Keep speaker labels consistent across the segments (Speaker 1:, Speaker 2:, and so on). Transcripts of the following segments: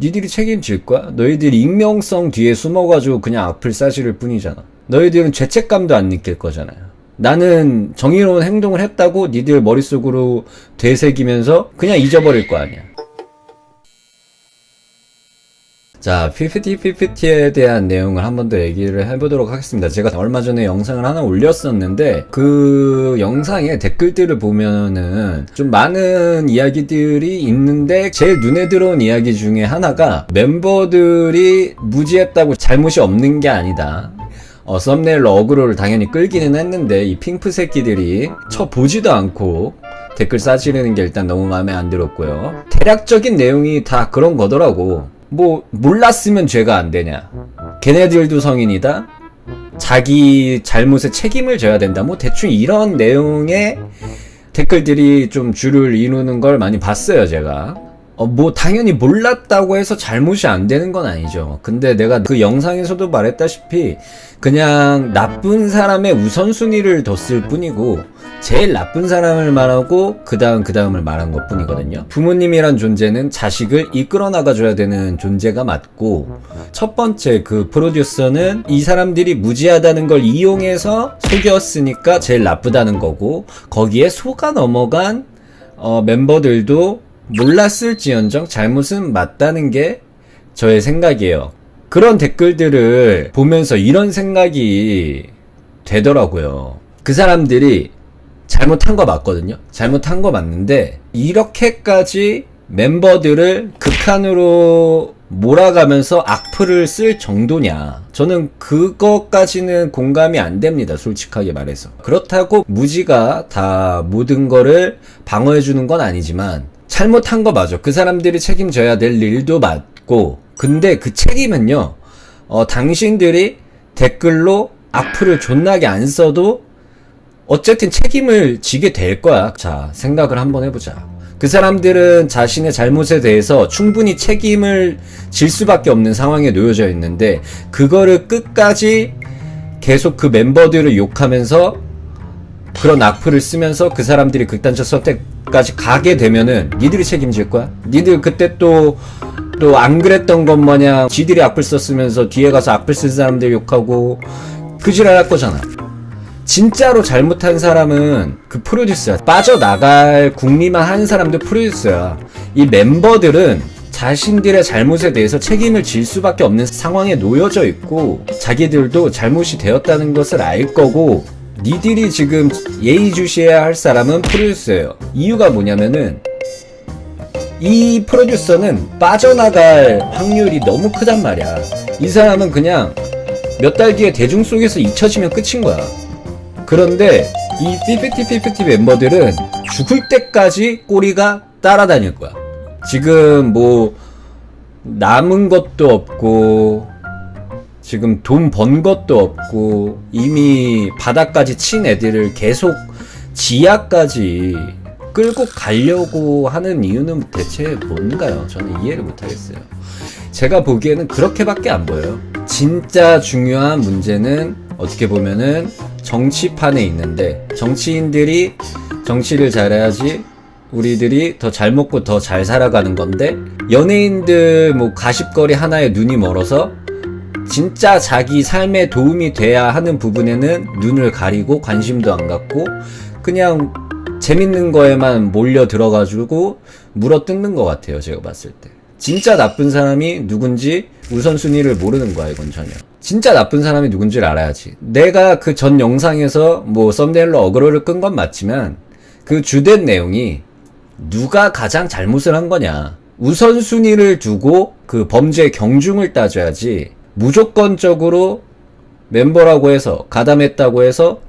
Speaker 1: 니들이 책임질 거야? 너희들이 익명성 뒤에 숨어가지고 그냥 악플 싸지를 뿐이잖아. 너희들은 죄책감도 안 느낄 거잖아요. 나는 정의로운 행동을 했다고 니들 머릿속으로 되새기면서 그냥 잊어버릴 거 아니야. 자, PPT, PPT에 대한 내용을 한 번 더 얘기를 해보도록 하겠습니다. 제가 얼마 전에 영상을 하나 올렸었는데, 그 영상에 댓글들을 보면은 좀 많은 이야기들이 있는데, 제일 눈에 들어온 이야기 중에 하나가 멤버들이 무지했다고 잘못이 없는 게 아니다. 어, 썸네일로 어그로를 당연히 끌기는 했는데, 이 핑프 새끼들이 쳐보지도 않고, 댓글 싸지르는 게 일단 너무 마음에 안 들었고요. 대략적인 내용이 다 그런 거더라고. 뭐, 몰랐으면 죄가 안 되냐. 걔네들도 성인이다? 자기 잘못에 책임을 져야 된다. 뭐, 대충 이런 내용의 댓글들이 좀 줄을 이루는 걸 많이 봤어요, 제가. 어, 뭐, 당연히 몰랐다고 해서 잘못이 안 되는 건 아니죠. 근데 내가 그 영상에서도 말했다시피, 그냥 나쁜 사람의 우선순위를 뒀을 뿐이고, 제일 나쁜 사람을 말하고, 그 다음, 그 다음을 말한 것 뿐이거든요. 부모님이란 존재는 자식을 이끌어 나가줘야 되는 존재가 맞고, 첫 번째 그 프로듀서는 이 사람들이 무지하다는 걸 이용해서 속였으니까 제일 나쁘다는 거고, 거기에 속아 넘어간 어, 멤버들도 몰랐을지언정 잘못은 맞다는 게 저의 생각이에요. 그런 댓글들을 보면서 이런 생각이 되더라고요. 그 사람들이 잘못한 거 맞거든요. 잘못한 거 맞는데 이렇게까지 멤버들을 극한으로 몰아가면서 악플을 쓸 정도냐. 저는 그것까지는 공감이 안 됩니다. 솔직하게 말해서. 그렇다고 무지가 다 모든 거를 방어해주는 건 아니지만 잘못한 거 맞아. 그 사람들이 책임져야 될 일도 맞고. 근데 그 책임은요, 어, 당신들이 댓글로 악플을 존나게 안 써도 어쨌든 책임을 지게 될 거야. 자, 생각을 한번 해보자. 그 사람들은 자신의 잘못에 대해서 충분히 책임을 질 수밖에 없는 상황에 놓여져 있는데, 그거를 끝까지 계속 그 멤버들을 욕하면서 그런 악플을 쓰면서 그 사람들이 극단적 선택까지 가게 되면은 니들이 책임질 거야? 니들 그때 또 또 안 그랬던 것 마냥 지들이 악플 썼으면서 뒤에 가서 악플 쓴 사람들 욕하고 그 지랄 할 거잖아. 진짜로 잘못한 사람은 그 프로듀서야. 빠져나갈 궁리만 하는 사람도 프로듀서야. 이 멤버들은 자신들의 잘못에 대해서 책임을 질 수밖에 없는 상황에 놓여져 있고 자기들도 잘못이 되었다는 것을 알 거고 니들이 지금 예의주시해야 할 사람은 프로듀서예요. 이유가 뭐냐면은 이 프로듀서는 빠져나갈 확률이 너무 크단 말이야. 이 사람은 그냥 몇 달 뒤에 대중 속에서 잊혀지면 끝인 거야. 그런데 이 PPT PPT 멤버들은 죽을 때까지 꼬리가 따라다닐 거야. 지금 뭐 남은 것도 없고 지금 돈 번 것도 없고 이미 바닥까지 친 애들을 계속 지하까지 끌고 가려고 하는 이유는 대체 뭔가요? 저는 이해를 못하겠어요. 제가 보기에는 그렇게밖에 안 보여요. 진짜 중요한 문제는 어떻게 보면은 정치판에 있는데 정치인들이 정치를 잘해야지 우리들이 더 잘 먹고 더 잘 살아가는 건데 연예인들 뭐 가십거리 하나에 눈이 멀어서 진짜 자기 삶에 도움이 돼야 하는 부분에는 눈을 가리고 관심도 안 갖고 그냥 재밌는 거에만 몰려 들어가지고 물어 뜯는 것 같아요 제가 봤을 때. 진짜 나쁜 사람이 누군지 우선순위를 모르는 거야 이건 전혀. 진짜 나쁜 사람이 누군지를 알아야지. 내가 그 전 영상에서 뭐 썸네일로 어그로를 끈 건 맞지만 그 주된 내용이 누가 가장 잘못을 한 거냐. 우선순위를 두고 그 범죄 경중을 따져야지 무조건적으로 멤버라고 해서 가담했다고 해서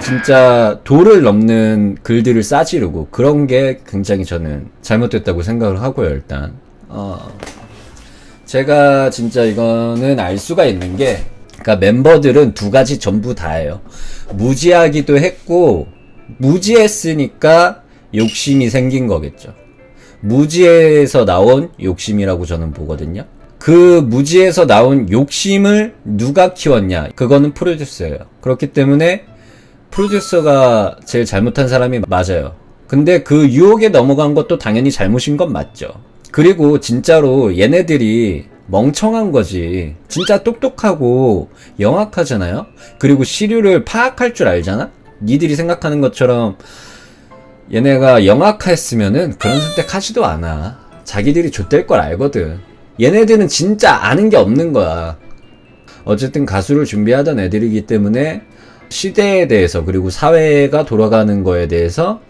Speaker 1: 진짜 도를 넘는 글들을 싸지르고 그런 게 굉장히 저는 잘못됐다고 생각을 하고요 일단. 어 제가 진짜 이거는 알 수가 있는 게 그러니까 멤버들은 두 가지 전부 다예요. 무지하기도 했고 무지했으니까 욕심이 생긴 거겠죠. 무지에서 나온 욕심이라고 저는 보거든요 그 무지에서 나온 욕심을 누가 키웠냐 그거는 프로듀서예요 그렇기 때문에 프로듀서가 제일 잘못한 사람이 맞아요. 근데 그 유혹에 넘어간 것도 당연히 잘못인 건 맞죠. 그리고 진짜로 얘네들이 멍청한 거지. 진짜 똑똑하고 영악하잖아요? 그리고 시류를 파악할 줄 알잖아? 니들이 생각하는 것처럼 얘네가 영악했으면은 그런 선택 하지도 않아. 자기들이 좆될 걸 알거든. 얘네들은 진짜 아는 게 없는 거야. 어쨌든 가수를 준비하던 애들이기 때문에 시대에 대해서 그리고 사회가 돌아가는 거에 대해서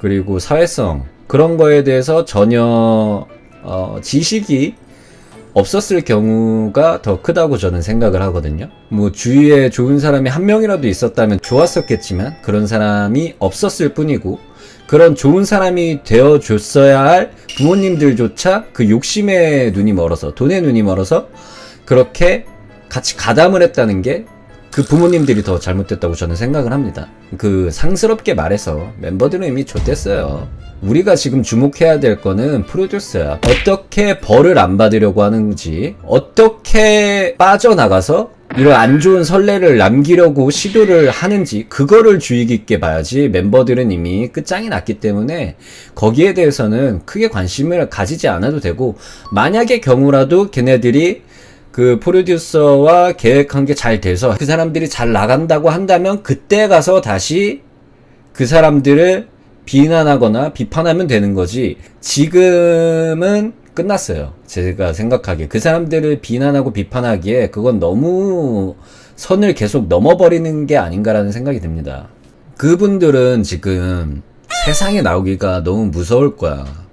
Speaker 1: 그리고 사회성 그런 거에 대해서 전혀 어, 지식이 없었을 경우가 더 크다고 저는 생각을 하거든요. 뭐 주위에 좋은 사람이 한 명이라도 있었다면 좋았었겠지만 그런 사람이 없었을 뿐이고 그런 좋은 사람이 되어 줬어야 할 부모님들조차 그 욕심에 눈이 멀어서 돈에 눈이 멀어서 그렇게 같이 가담을 했다는 게 그 부모님들이 더 잘못됐다고 저는 생각을 합니다. 그 상스럽게 말해서 멤버들은 이미 좆됐어요. 우리가 지금 주목해야 될 거는 프로듀서야. 어떻게 벌을 안 받으려고 하는지, 어떻게 빠져나가서 이런 안 좋은 선례를 남기려고 시도를 하는지, 그거를 주의 깊게 봐야지 멤버들은 이미 끝장이 났기 때문에 거기에 대해서는 크게 관심을 가지지 않아도 되고, 만약의 경우라도 걔네들이 그 프로듀서와 계획한 게 잘 돼서 그 사람들이 잘 나간다고 한다면 그때 가서 다시 그 사람들을 비난하거나 비판하면 되는 거지. 지금은 끝났어요. 제가 생각하기에. 그 사람들을 비난하고 비판하기에 그건 너무 선을 계속 넘어버리는 게 아닌가라는 생각이 듭니다. 그분들은 지금 세상에 나오기가 너무 무서울 거야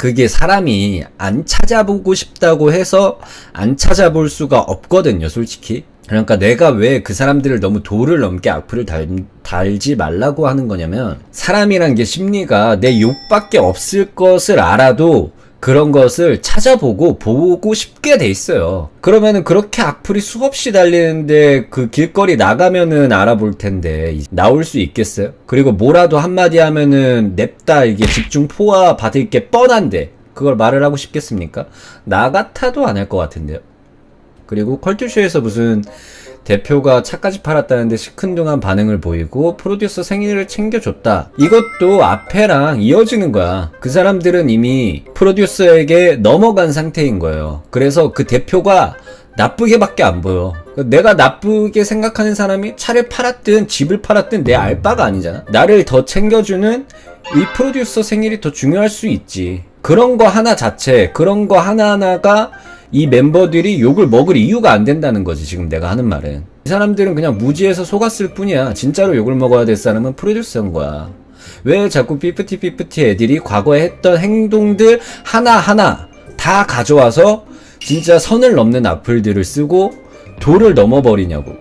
Speaker 1: 그게 사람이 안 찾아보고 싶다고 해서 안 찾아볼 수가 없거든요, 솔직히. 그러니까 내가 왜 그 사람들을 너무 도를 넘게 악플을 달, 달지 말라고 하는 거냐면, 사람이란 게 심리가 내 욕밖에 없을 것을 알아도 그런 것을 찾아보고 보고 싶게 돼 있어요. 그러면은 그렇게 악플이 수없이 달리는데 그 길거리 나가면은 알아볼 텐데 나올 수 있겠어요? 그리고 뭐라도 한마디 하면은 냅다 이게 집중 포화 받을 게 뻔한데 그걸 말을 하고 싶겠습니까? 나 같아도 안 할 것 같은데요. 그리고 컬투쇼에서 무슨 대표가 차까지 팔았다는데 시큰둥한 반응을 보이고 프로듀서 생일을 챙겨줬다. 이것도 앞에랑 이어지는 거야. 그 사람들은 이미 프로듀서에게 넘어간 상태인 거예요. 그래서 그 대표가 나쁘게밖에 안 보여. 내가 나쁘게 생각하는 사람이 차를 팔았든 집을 팔았든 내 알바가 아니잖아. 나를 더 챙겨주는 이 프로듀서 생일이 더 중요할 수 있지. 그런 거 하나 자체, 그런 거 하나하나가 이 멤버들이 욕을 먹을 이유가 안 된다는 거지, 지금 내가 하는 말은. 이 사람들은 그냥 무지해서 속았을 뿐이야. 진짜로 욕을 먹어야 될 사람은 프로듀서인 거야. 왜 자꾸 피프티 피프티 애들이 과거에 했던 행동들 하나하나 다 가져와서 진짜 선을 넘는 악플들을 쓰고 도를 넘어버리냐고.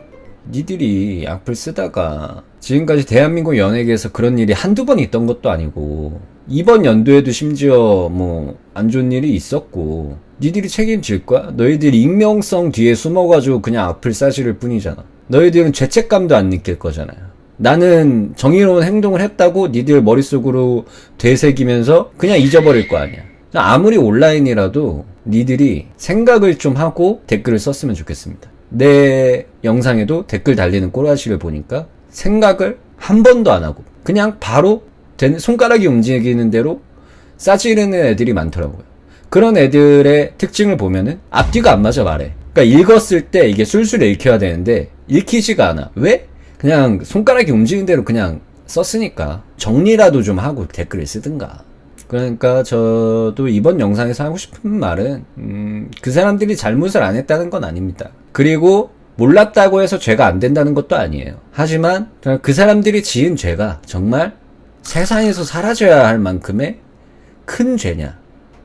Speaker 1: 니들이 악플 쓰다가 지금까지 대한민국 연예계에서 그런 일이 한두 번 있던 것도 아니고 이번 연도에도 심지어 뭐 안 좋은 일이 있었고 니들이 책임질 거야? 너희들 익명성 뒤에 숨어가지고 그냥 악플 싸지를 뿐이잖아. 너희들은 죄책감도 안 느낄 거잖아요. 나는 정의로운 행동을 했다고 니들 머릿속으로 되새기면서 그냥 잊어버릴 거 아니야. 아무리 온라인이라도 니들이 생각을 좀 하고 댓글을 썼으면 좋겠습니다. 내 영상에도 댓글 달리는 꼬라지를 보니까 생각을 한 번도 안 하고 그냥 바로 된- 손가락이 움직이는 대로 싸지르는 애들이 많더라고요. 그런 애들의 특징을 보면은 앞뒤가 안 맞아 말해. 그러니까 읽었을 때 이게 술술 읽혀야 되는데 읽히지가 않아. 왜? 그냥 손가락이 움직이는 대로 그냥 썼으니까 정리라도 좀 하고 댓글을 쓰든가. 그러니까 저도 이번 영상에서 하고 싶은 말은 음, 그 사람들이 잘못을 안 했다는 건 아닙니다. 그리고 몰랐다고 해서 죄가 안 된다는 것도 아니에요. 하지만 그 사람들이 지은 죄가 정말 세상에서 사라져야 할 만큼의 큰 죄냐?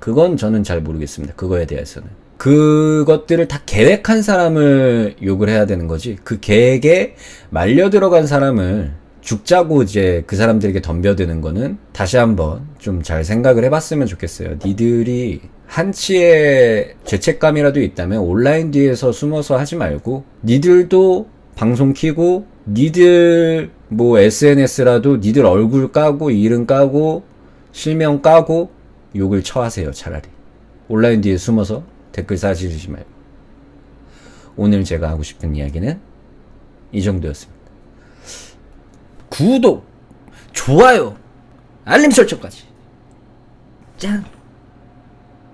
Speaker 1: 그건 저는 잘 모르겠습니다. 그거에 대해서는. 그것들을 다 계획한 사람을 욕을 해야 되는 거지. 그 계획에 말려 들어간 사람을 죽자고 이제 그 사람들에게 덤벼드는 거는 다시 한번 좀 잘 생각을 해봤으면 좋겠어요. 니들이 한치의 죄책감이라도 있다면 온라인 뒤에서 숨어서 하지 말고 니들도 방송 키고 니들 뭐 SNS라도 니들 얼굴 까고 이름 까고 실명 까고 욕을 쳐하세요 차라리 온라인 뒤에 숨어서 댓글 싸지르지 말고 오늘 제가 하고 싶은 이야기는 이 정도였습니다. 구독, 좋아요, 알림 설정까지. 짠!